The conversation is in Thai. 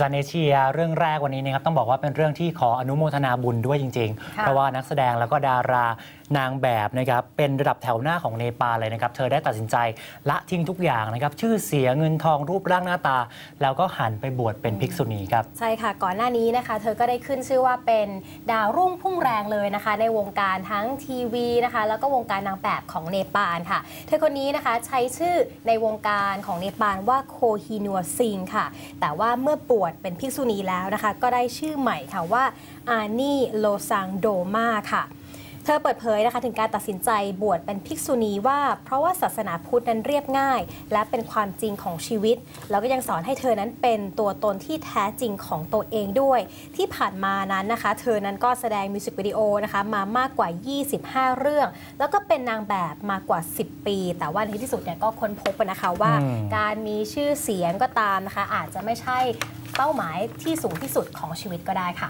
ซานเอเชียเรื่องแรกวันนี้นะครับต้องบอกว่าเป็นเรื่องที่ขออนุโมทนาบุญด้วยจริงๆค่ะเพราะว่านักแสดงแล้วก็ดารานางแบบนะครับเป็นระดับแถวหน้าของเนปาลเลยนะครับเธอได้ตัดสินใจละทิ้งทุกอย่างนะครับชื่อเสียงเงินทองรูปร่างหน้าตา แล้วก็หันไปบวชเป็นภิกษุณีครับใช่ค่ะก่อนหน้านี้นะคะ เธอก็ได้ขึ้นชื่อว่าเป็นดาวรุ่งพุ่งแรงเลยนะคะ ในวงการทั้งทีวีนะคะแล้วก็วงการนางแบบของเนปาลค่ะ เธอคนนี้นะคะใช้ชื่อในวงการของเนปาลว่าโคฮินัวซิงค่ะ แต่ว่าเมื่อบวชเป็นภิกษุณีแล้วนะคะ ก็ได้ชื่อใหม่ค่ะว่าอานีโลซังโดมาค่ะ เธอเปิดเผยนะคะถึงการตัดสินใจบวชเป็นภิกษุณีว่า เพราะว่าศาสนาพุทธนั้นเรียบง่าย และเป็นความจริงของชีวิต แล้วก็ยังสอนให้เธอนั้นเป็นตัวตนที่แท้จริงของตัวเองด้วย ที่ผ่านมานั้นนะคะ เธอนั้นก็แสดงมิวสิกวิดีโอนะคะมามากกว่า 25 เรื่อง แล้วก็เป็นนางแบบมากกว่า 10 ปี แต่ว่าในที่สุดเนี่ยก็ค้นพบนะคะว่าอืมการมีชื่อเสียงก็ตามนะคะ อาจจะไม่ใช่เป้าหมายที่สูงที่สุดของชีวิตก็ได้ค่ะ